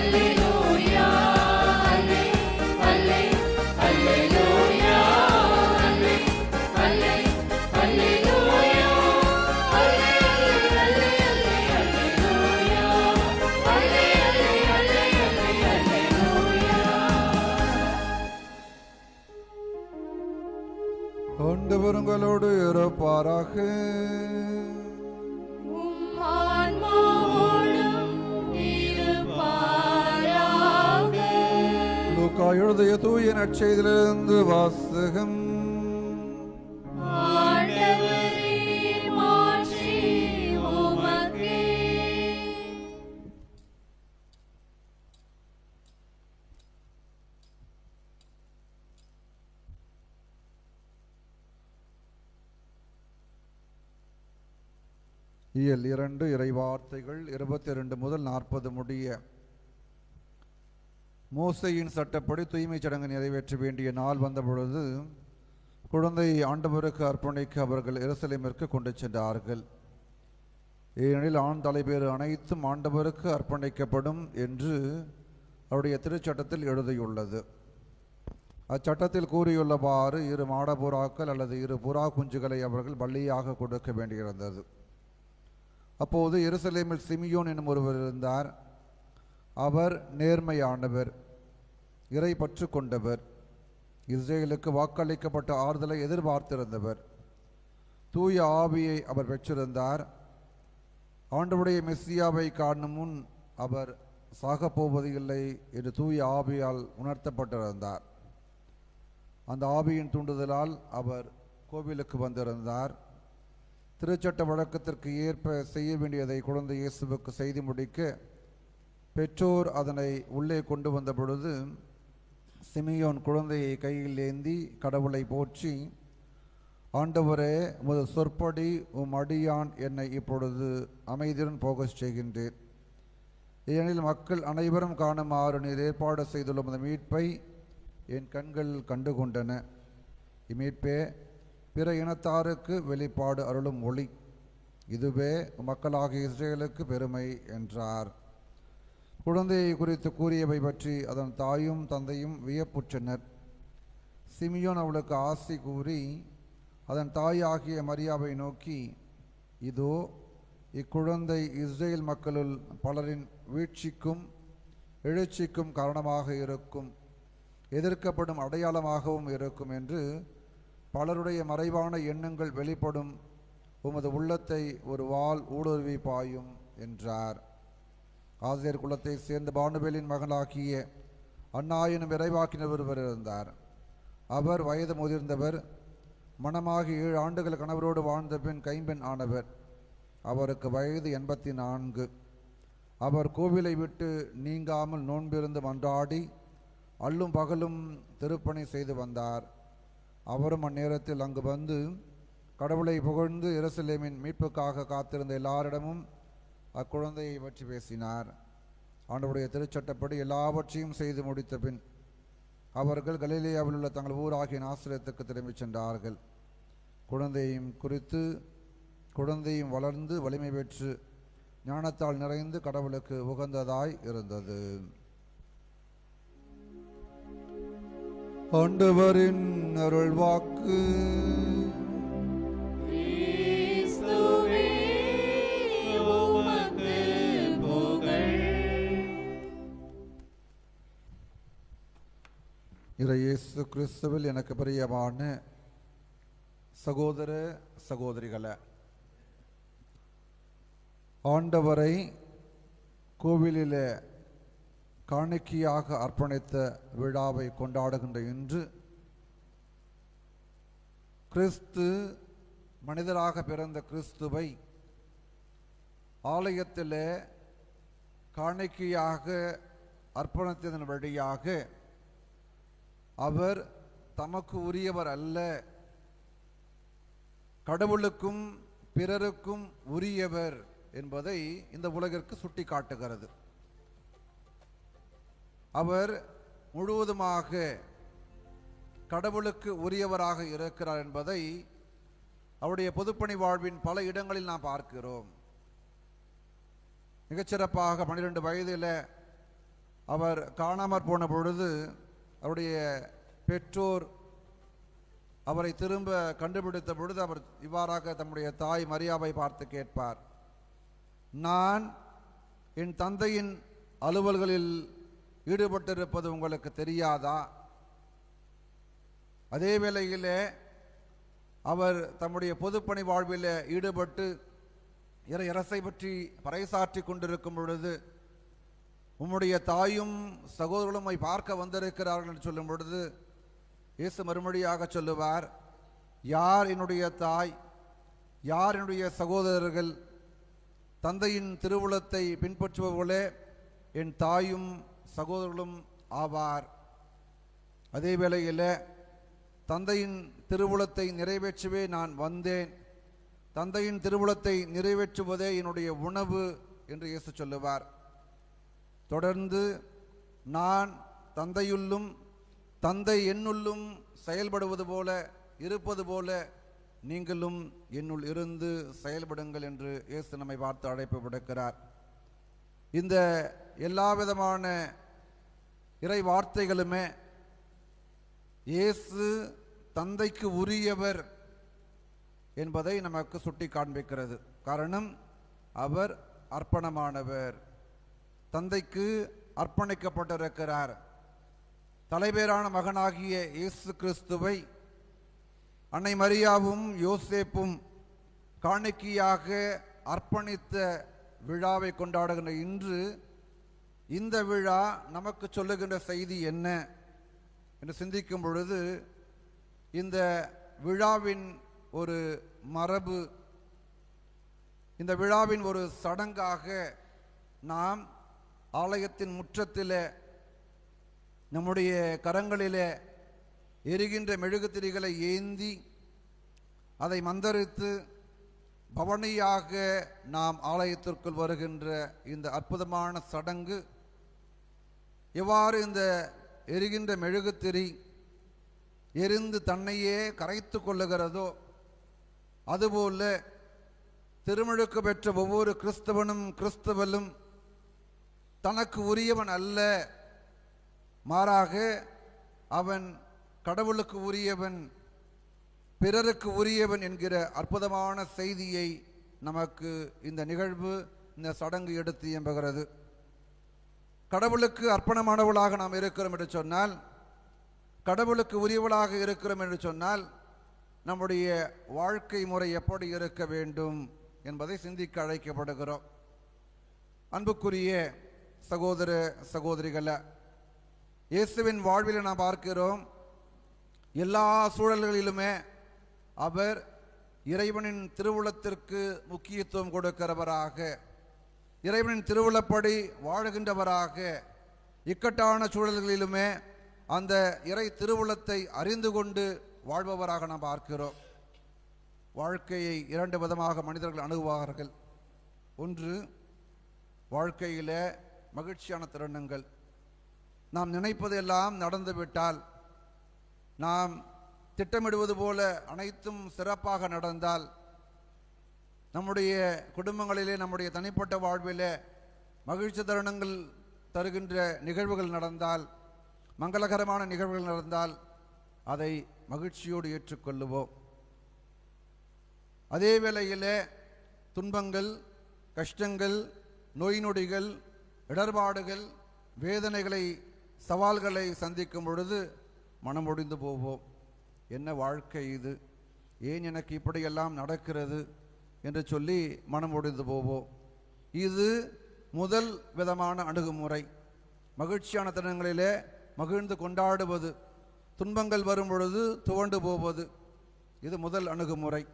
let me எழுதிய தூய நற்செய்திலிருந்து வாசகம். இயல் இரண்டு இறைவார்த்தைகள் இருபத்தி இரண்டு முதல் நாற்பது முடிய மோசையின் சட்டப்படி தூய்மைச் சடங்கு நிறைவேற்ற வேண்டிய நாள் வந்தபொழுது குழந்தையை ஆண்டவருக்கு அர்ப்பணிக்க அவர்கள் எருசலேமிற்கு கொண்டு சென்றார்கள். ஏனெனில் ஆண் தலைபேறு அனைத்தும் ஆண்டவருக்கு அர்ப்பணிக்கப்படும் என்று அவருடைய திருச்சட்டத்தில் எழுதியுள்ளது. அச்சட்டத்தில் கூறியுள்ளவாறு இரு மாட புறாக்கள் அல்லது இரு புறா குஞ்சுகளை அவர்கள் பள்ளியாக கொடுக்க வேண்டியிருந்தது. அப்போது எருசலேமில் சிமியோன் என்னும் ஒருவர் இருந்தார். அவர் நேர்மையானவர் இறை பற்று கொண்டவர் இஸ்ரேலுக்கு வாக்களிக்கப்பட்ட ஆறுதலை எதிர்பார்த்திருந்தவர். தூய ஆவியை அவர் பெற்றிருந்தார். ஆண்டவுடைய மெஸ்ஸியாவை காணும் முன் அவர் சாகப் போவது இல்லை என்று தூய ஆவியால் உணர்த்தப்பட்டிருந்தார். அந்த ஆவியின் தூண்டுதலால் அவர் கோவிலுக்கு வந்திருந்தார். திருச்சட்ட வழக்கத்திற்கு ஏற்ப செய்ய வேண்டியதை குழந்தை இயேசுவுக்கு செய்து முடிக்க பெற்றோர் அதனை உள்ளே கொண்டு வந்த பொழுது சிமியோன் குழந்தையை கையில் ஏந்தி கடவுளை போற்றி ஆண்டவரே உமது சொற்படி உம் அடியான் என்னை இப்பொழுது அமைதியுடன் போகச் செய்கின்றேன் ஏனெனில் மக்கள் அனைவரும் காணுமாறு நீர் ஏற்பாடு செய்துள்ள உமது மீட்பை என் கண்கள் கண்டுகொண்டன. இம்மீட்பே பிற இனத்தாருக்கு வெளிப்பாடு அருளும் ஒளி. இதுவே மக்களாகிய இஸ்ரேலுக்கு பெருமை என்றார். குழந்தையை குறித்து கூறியவை பற்றி அதன் தாயும் தந்தையும் வியப்புற்றனர். சிமியோன் அவளுக்கு ஆசை கூறி அதன் தாயாகிய மரியாவை நோக்கி இதோ இக்குழந்தை இஸ்ரேல் மக்களுள் பலரின் வீழ்ச்சிக்கும் எழுச்சிக்கும் காரணமாக இருக்கும் எதிர்க்கப்படும் அடையாளமாகவும் இருக்கும் என்று பலருடைய மறைவான எண்ணங்கள் வெளிப்படும் உமது உள்ளத்தை ஒரு வாள் ஊடுருவி பாயும் என்றார். ஆசிரியர் குலத்தை சேர்ந்த பானுபேலின் மகனாகிய அண்ணா எனும் விரைவாக்கினர் ஒருவர் இருந்தார். அவர் வயது முதிர்ந்தவர். மணமாகி ஏழு ஆண்டுகள் கணவரோடு வாழ்ந்த பின் கைம்பெண் ஆனவர். அவருக்கு வயது எண்பத்தி நான்கு. அவர் கோவிலை விட்டு நீங்காமல் நோன்பிருந்து மன்றாடி அல்லும் பகலும் திருப்பணி செய்து வந்தார். அவரும் அந்நேரத்தில் அங்கு வந்து கடவுளை புகழ்ந்து எருசலேமின் மீட்புக்காக காத்திருந்த எல்லாரிடமும் அக்குழந்தையை பற்றி பேசினார். ஆண்டவருடைய திருச்சட்டப்படி எல்லாவற்றையும் செய்து முடித்த பின் அவர்கள் கலிலேயாவில் உள்ள தங்கள் ஊராகிய நாசிரியத்துக்கு திரும்பிச் சென்றார்கள். குழந்தையும் குறித்து குழந்தையும் வளர்ந்து வலிமை பெற்று ஞானத்தால் நிறைந்து கடவுளுக்கு உகந்ததாய் இருந்தது. ஆண்டவரின் அருள்வாக்கு இறையேசு கிறிஸ்துவில் எனக்கு பிரியமான சகோதர சகோதரிகளை ஆண்டவரை கோவிலிலே காணிக்கையாக அர்ப்பணித்த விழாவை கொண்டாடுகின்ற இன்று கிறிஸ்து மனிதராக பிறந்த கிறிஸ்துவை ஆலயத்திலே காணிக்கையாக அர்ப்பணித்ததன் வழியாக அவர் தமக்கு உரியவர் அல்ல. கடவுளுக்கும் பிறருக்கும் உரியவர் என்பதை இந்த உலகிற்கு சுட்டி காட்டுகிறது அவர் முழுவதுமாக கடவுளுக்கு உரியவராக இருக்கிறார் என்பதை அவருடைய பொதுப்பணி வாழ்வின் பல இடங்களில் நாம் பார்க்கிறோம். மிகச்சிறப்பாக பன்னிரெண்டு வயதில் அவர் காணாமற் போன பொழுது அவருடைய பெற்றோர் அவரை திரும்ப கண்டுபிடித்த பொழுது அவர் இவ்வாறாக தம்முடைய தாய் மரியாவை பார்த்து கேட்பார். நான் என் தந்தையின் அலுவல்களில் ஈடுபட்டிருப்பது உங்களுக்கு தெரியாதா? அதே வேளையிலே அவர் தம்முடைய பொதுப்பணி வாழ்வில் ஈடுபட்டு இறை அரசை பற்றி பறைசாற்றி கொண்டிருக்கும் பொழுது உம்முடைய தாயும் சகோதரர்களும் பார்க்க வந்திருக்கிறார்கள் என்று சொல்லும் பொழுது இயேசு மறுமொழியாக சொல்லுவார் யார் என்னுடைய தாய் யார் என்னுடைய சகோதரர்கள்? தந்தையின் திருவுளத்தை பின்பற்றுபவர்களே என் தாயும் சகோதரர்களும் ஆவார். அதே வேளையில் தந்தையின் திருவுளத்தை நிறைவேற்றவே நான் வந்தேன். தந்தையின் திருவுளத்தை நிறைவேற்றுவதே என்னுடைய உணவு என்று இயேசு சொல்லுவார். தொடர்ந்து நான் தந்தையுள்ளும் தந்தை என்னுள்ளும் செயல்படுவது போல இருப்பது போல நீங்களும் என்னுள் இருந்து செயல்படுங்கள் என்று இயேசு நம்மை பார்த்து அழைப்பு விடுக்கிறார். இந்த எல்லா விதமான இறை வார்த்தைகளுமே இயேசு தந்தைக்கு உரியவர் என்பதை நமக்கு சுட்டி காண்பிக்கிறது காரணம் அவர் அர்ப்பணமானவர். தந்தைக்கு அர்ப்பணிக்கப்பட்டிருக்கிறார். தலைவேரான மகனாகிய இயேசு கிறிஸ்துவை அன்னை மரியாவும் யோசேப்பும் காணிக்கையாக அர்ப்பணித்த விழாவை கொண்டாடுகின்ற இன்று இந்த விழா நமக்கு சொல்லுகின்ற செய்தி என்ன என்று சிந்திக்கும் பொழுது இந்த விழாவின் ஒரு மரபு இந்த விழாவின் ஒரு சடங்காக நாம் ஆலயத்தின் முற்றத்திலே நம்முடைய கரங்களிலே எரிகின்ற மெழுகுத்திரிகளை ஏந்தி அதை மந்தரித்து பவனியாக நாம் ஆலயத்திற்குள் வருகின்ற இந்த அற்புதமான சடங்கு எவ்வாறு இந்த எரிகின்ற மெழுகுத்திரி எரிந்து தன்னையே கரைத்து கொள்ளுகிறதோ அதுபோல திருமுழுக்கு பெற்ற ஒவ்வொரு கிறிஸ்தவனும் கிறிஸ்தவலும் தனக்கு உரியவன் அல்ல. மாறாக அவன் கடவுளுக்கு உரியவன் பிறருக்கு உரியவன் என்கிற அற்புதமான செய்தியை நமக்கு இந்த நிகழ்வு இந்த சடங்கு எடுத்து எம்புகிறது கடவுளுக்கு அர்ப்பணமானவளாக நாம் இருக்கிறோம் என்று சொன்னால் கடவுளுக்கு உரியவளாக இருக்கிறோம் என்று சொன்னால் நம்முடைய வாழ்க்கை முறை எப்படி இருக்க வேண்டும் என்பதை சிந்திக்க அழைக்கப்படுகிறோம். அன்புக்குரிய சகோதர சகோதரிகள இயேசுவின் வாழ்வில் நாம் பார்க்கிறோம் எல்லா சூழல்களிலுமே அவர் இறைவனின் திருவுளத்திற்கு முக்கியத்துவம் கொடுக்கிறவராக இறைவனின் திருவுளப்படி வாழுகின்றவராக இக்கட்டான சூழல்களிலுமே அந்த இறை திருவுளத்தை அறிந்து கொண்டு வாழ்பவராக நாம் பார்க்கிறோம். வாழ்க்கையை இரண்டு விதமாக மனிதர்கள் அணுகுவார்கள். ஒன்று வாழ்க்கையிலே மகிழ்ச்சியான தருணங்கள். நாம் நினைப்பதெல்லாம் நடந்துவிட்டால் நாம் திட்டமிடுவது போல அனைத்தும் சிறப்பாக நடந்தால் நம்முடைய குடும்பங்களிலே நம்முடைய தனிப்பட்ட வாழ்விலே மகிழ்ச்சி தருணங்கள் தருகின்ற நிகழ்வுகள் நடந்தால் மங்களகரமான நிகழ்வுகள் நடந்தால் அதை மகிழ்ச்சியோடு ஏற்றுக்கொள்ளுவோம். அதே வேளையிலே துன்பங்கள் கஷ்டங்கள் நோய் நொடிகள் இடர்பாடுகள் வேதனைகளை சவால்களை சந்திக்கும் பொழுது மனம் ஒடிந்து போவோம். என்ன வாழ்க்கை இது? ஏன் எனக்கு இப்படியெல்லாம் நடக்கிறது? என்று சொல்லி மனம் ஒடிந்து போவோம். இது முதல் விதமான அணுகுமுறை. மகிழ்ச்சியான தினங்களிலே மகிழ்ந்து கொண்டாடுவது. துன்பங்கள் வரும் பொழுது துவண்டு போவது. இது முதல் அணுகுமுறை.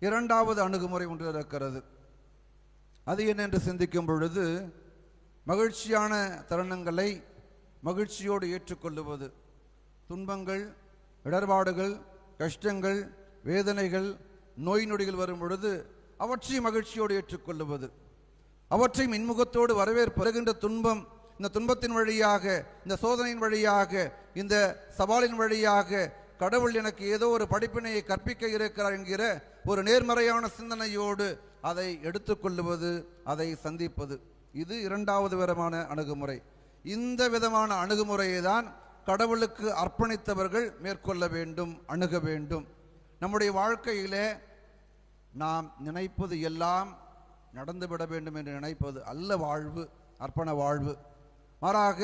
இரண்டாவது அணுகுமுறை ஒன்று இருக்கிறது. அது என்ன என்று சிந்திக்கும் பொழுது மகிழ்ச்சியான தருணங்களை மகிழ்ச்சியோடு ஏற்றுக்கொள்ளுவது. துன்பங்கள் இடர்பாடுகள் கஷ்டங்கள் வேதனைகள் நோய் நொடிகள் வரும் பொழுது அவற்றை மகிழ்ச்சியோடு ஏற்றுக்கொள்ளுவது. அவற்றை மின்முகத்தோடு வரவேற்பருகின்ற துன்பம் இந்த துன்பத்தின் வழியாக இந்த சோதனையின் வழியாக இந்த சவாலின் வழியாக கடவுள் எனக்கு ஏதோ ஒரு படிப்பினையை கற்பிக்க இருக்கிறார் என்கிற ஒரு நேர்மறையான சிந்தனையோடு அதை எடுத்துக்கொள்ளுவது அதை சந்திப்பது. இது இரண்டாவது விதமான அணுகுமுறை. இந்த விதமான அணுகுமுறையை தான் கடவுளுக்கு அர்ப்பணித்தவர்கள் மேற்கொள்ள வேண்டும் அணுக வேண்டும். நம்முடைய வாழ்க்கையிலே நாம் நினைப்பது எல்லாம் நடந்துவிட வேண்டும் என்று நினைப்பது அல்ல வாழ்வு அர்ப்பண வாழ்வு. மாறாக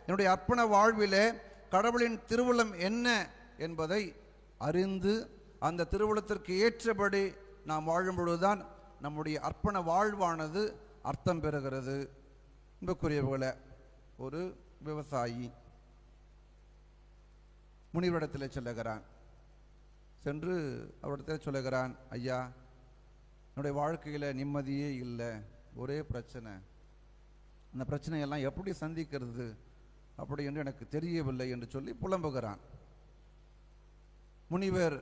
என்னுடைய அர்ப்பண வாழ்விலே கடவுளின் திருவுளம் என்ன என்பதை அறிந்து அந்த திருவுளத்திற்கு ஏற்றபடி நாம் வாழும் பொழுதுதான் நம்முடைய அர்ப்பண வாழ்வானது அர்த்தம் பெறுகிறது அன்புக்குரியவர்களே ஒரு விவசாயி முனிவரிடத்தில் சொல்லுகிறான். சென்று அவரிடத்தில் சொல்லுகிறான் ஐயா என்னுடைய வாழ்க்கையில் நிம்மதியே இல்லை ஒரே பிரச்சனை. அந்த பிரச்சனையெல்லாம் எப்படி சந்திக்கிறது அப்படி என்று எனக்கு தெரியவில்லை என்று சொல்லி புலம்புகிறான். முனிவர்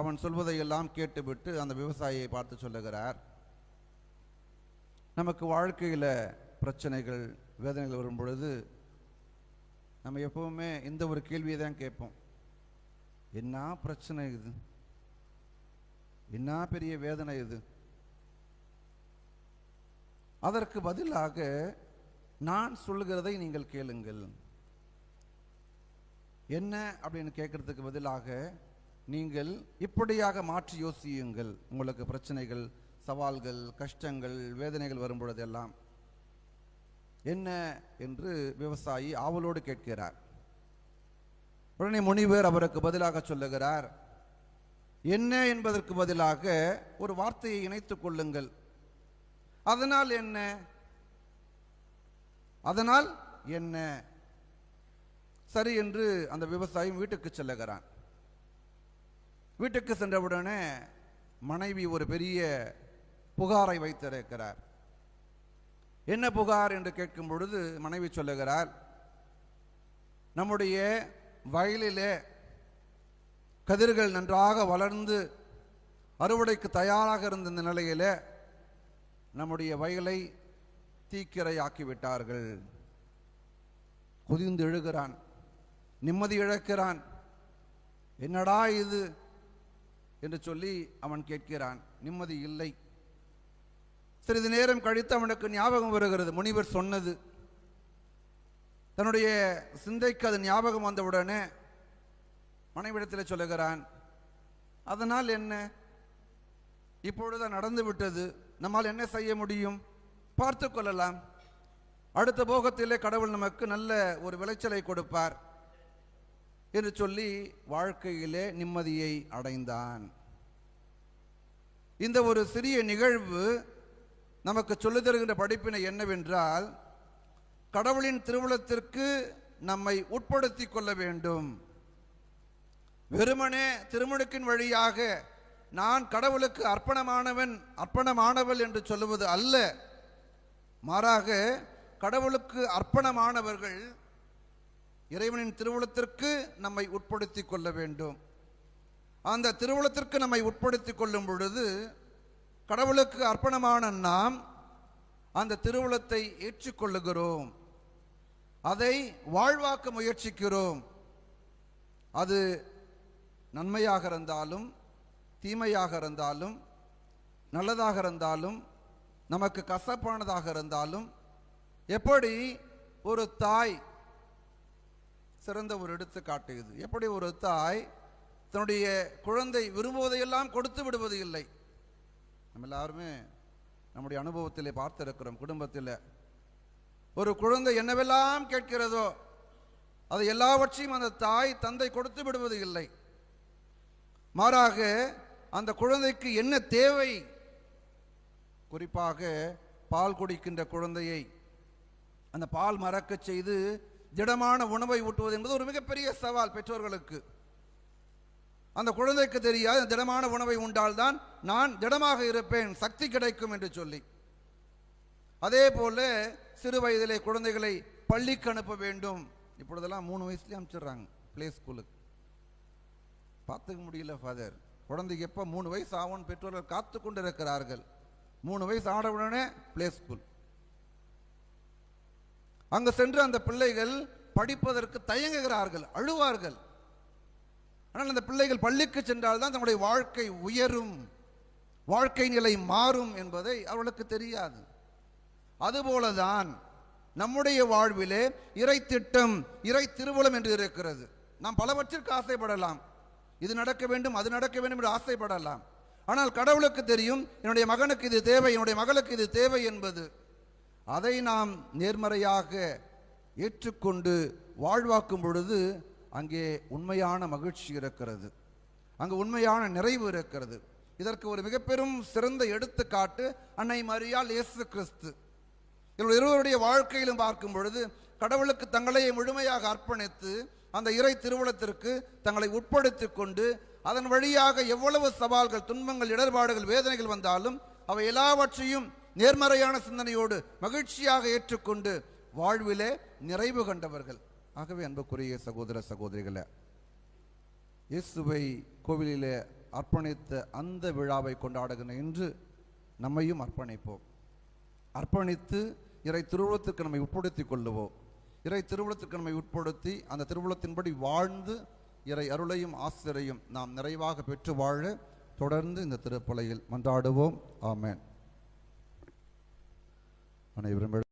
அவன் சொல்வதையெல்லாம் கேட்டுவிட்டு அந்த விவசாயியை பார்த்து சொல்லுகிறார் நமக்கு வாழ்க்கையில் பிரச்சனைகள் வேதனைகள் வரும் பொழுது நம்ம எப்பவுமே இந்த ஒரு கேள்வியை தான் கேட்போம். என்ன பிரச்சனை இது? என்ன பெரிய வேதனை இது? அதற்கு பதிலாக நான் சொல்லுகிறதை நீங்கள் கேளுங்கள். என்ன அப்படின்னு கேட்கறதுக்கு பதிலாக நீங்கள் இப்படியாக மாற்றி யோசியுங்கள். உங்களுக்கு பிரச்சனைகள் சவால்கள் கஷ்டங்கள் வேதனைகள் வரும் பொழுதெல்லாம் என்ன என்று விவசாயி ஆவலோடு கேட்கிறார். உடனே முனிவர் அவருக்கு பதிலாக சொல்லுகிறார் என்ன என்பதற்கு பதிலாக ஒரு வார்த்தையை இணைத்துக் கொள்ளுங்கள். அதனால் என்ன? அதனால் என்ன? சரி என்று அந்த விவசாயி வீட்டுக்கு செல்லுகிறான். வீட்டுக்கு சென்றவுடனே மனைவி ஒரு பெரிய புகாரை வைத்திருக்கிறார். என்ன புகார் என்று கேட்கும் பொழுது மனைவி சொல்லுகிறார் நம்முடைய வயலிலே கதிர்கள் நன்றாக வளர்ந்து அறுவடைக்கு தயாராக இருந்த இந்த நிலையிலே நம்முடைய வயலை தீக்கிரையாக்கிவிட்டார்கள். குதிந்து எழுகிறான் நிம்மதி இழக்கிறான். என்னடா இது? என்று சொல்லி அவன் கேட்கிறான் நிம்மதி இல்லை. சிறிது நேரம் கழித்து அவனுக்கு ஞாபகம் வருகிறது. முனிவர் சொன்னது தன்னுடைய சிந்தைக்கு அது ஞாபகம் வந்தவுடனே மனைவிடத்தில் சொல்லுகிறான் அதனால் என்ன? இப்பொழுது நடந்து விட்டது. நம்மால் என்ன செய்ய முடியும்? பார்த்து கொள்ளலாம். அடுத்த போகத்திலே கடவுள் நமக்கு நல்ல ஒரு விளைச்சலை கொடுப்பார் என்று சொல்லி வாழ்க்கையிலே நிம்மதியை அடைந்தான். இந்த ஒரு சிறிய நிகழ்வு நமக்கு சொல்லி தருகின்ற படிப்பினை என்னவென்றால் கடவுளின் திருவுளத்திற்கு நம்மை உட்படுத்தி கொள்ள வேண்டும். வெறுமனே திருமுழுக்கின் வழியாக நான் கடவுளுக்கு அர்ப்பணமானவன் அர்ப்பணமானவள் என்று சொல்லுவது அல்ல. மாறாக கடவுளுக்கு அர்ப்பணமானவர்கள் இறைவனின் திருவுளத்திற்கு நம்மை உட்படுத்தி கொள்ள வேண்டும். அந்த திருவுளத்திற்கு நம்மை உட்படுத்தி கொள்ளும் பொழுது கடவுளுக்கு அர்ப்பணமான நாம் அந்த திருவுளத்தை ஏற்றுக்கொள்ளுகிறோம். அதை வாழ்வாக்க முயற்சிக்கிறோம். அது நன்மையாக இருந்தாலும் தீமையாக இருந்தாலும் நல்லதாக இருந்தாலும் நமக்கு கசப்பானதாக இருந்தாலும் எப்படி ஒரு தாய் சிறந்த ஒரு எடுத்துக்காட்டு இது. எப்படி ஒரு தாய் தன்னுடைய குழந்தை விரும்புவதையெல்லாம் கொடுத்து விடுவது இல்லை. நம்ம எல்லாருமே நம்முடைய அனுபவத்திலே பார்த்திருக்கிறோம் குடும்பத்தில். ஒரு குழந்தை என்னவெல்லாம் கேட்கிறதோ அது எல்லாவற்றையும் அந்த தாய் தந்தை கொடுத்து விடுவது இல்லை. மாறாக அந்த குழந்தைக்கு என்ன தேவை? குறிப்பாக பால் குடிக்கின்ற குழந்தையை அந்த பால் மறக்கச் செய்து திடமான உணவை ஊட்டுவது என்பது ஒரு மிகப்பெரிய சவால் பெற்றோர்களுக்கு. அந்த குழந்தைக்கு தெரியாது திடமான உணவை உண்டால்தான் நான் திடமாக இருப்பேன் சக்தி கிடைக்கும் என்று சொல்லி. அதே போல சிறு வயதிலே குழந்தைகளை பள்ளிக்கு அனுப்ப வேண்டும். இப்பொழுதெல்லாம் மூணு வயசுலேயே அனுப்பிச்சிடுறாங்க ப்ளே ஸ்கூலுக்கு பார்த்துக்க முடியல ஃபாதர் குழந்தைக்கு எப்போ மூணு வயசு ஆகும்னு பெற்றோர்கள் காத்து கொண்டு இருக்கிறார்கள் மூணு வயசு ஆனவுடனே பிளே ப்ளே ஸ்கூல் அங்கு சென்று அந்த பிள்ளைகள் படிப்பதற்கு தயங்குகிறார்கள் அழுவார்கள். ஆனால் அந்த பிள்ளைகள் பள்ளிக்கு சென்றால் தான் தங்களுடைய வாழ்க்கை உயரும் வாழ்க்கை நிலை மாறும் என்பதை அவர்களுக்கு தெரியாது. அதுபோலதான் நம்முடைய வாழ்விலே இறை திட்டம் இறை திருவுளம் என்று இருக்கிறது. நாம் பலவற்றிற்கு ஆசைப்படலாம். இது நடக்க வேண்டும் அது நடக்க வேண்டும் என்று ஆசைப்படலாம். ஆனால் கடவுளுக்கு தெரியும் என்னுடைய மகனுக்கு இது தேவை என்னுடைய மகளுக்கு இது தேவை என்பது. அதை நாம் நேர்மறையாக ஏற்றுக்கொண்டு வாழ்வாக்கும் பொழுது அங்கே உண்மையான மகிழ்ச்சி இருக்கிறது. அங்கு உண்மையான நிறைவு இருக்கிறது. இதற்கு ஒரு மிக பெரும் சிறந்த எடுத்துக்காட்டு அன்னை மரியால் இயேசு கிறிஸ்து. இவர்கள் இருவருடைய வாழ்க்கையிலும் பார்க்கும் பொழுது கடவுளுக்கு தங்களை முழுமையாக அர்ப்பணித்து அந்த இறை திருவுளத்திற்கு தங்களை உட்படுத்தி கொண்டு அதன் வழியாக எவ்வளவு சவால்கள் துன்பங்கள் இடர்பாடுகள் வேதனைகள் வந்தாலும் அவை எல்லாவற்றையும் நேர்மறையான சிந்தனையோடு மகிழ்ச்சியாக ஏற்றுக்கொண்டு வாழ்விலே நிறைவு கண்டவர்கள். ஆகவே அன்புக்குரிய சகோதர சகோதரிகளை இயேசுவை கோவிலிலே அர்ப்பணித்த அந்த விழாவை கொண்டாடுகிற இன்று நம்மையும் அர்ப்பணிப்போம். அர்ப்பணித்து இறை திருவுளத்திற்கு நம்மை உட்படுத்திக் கொள்ளுவோம். இறை திருவுளத்திற்கு நம்மை உட்படுத்தி அந்த திருவுளத்தின்படி வாழ்ந்து இறை அருளையும் ஆசிரியரையும் நாம் நிறைவாக பெற்று வாழ தொடர்ந்து இந்த திருப்பலையில் மன்றாடுவோம். ஆமேன். அனைவரும்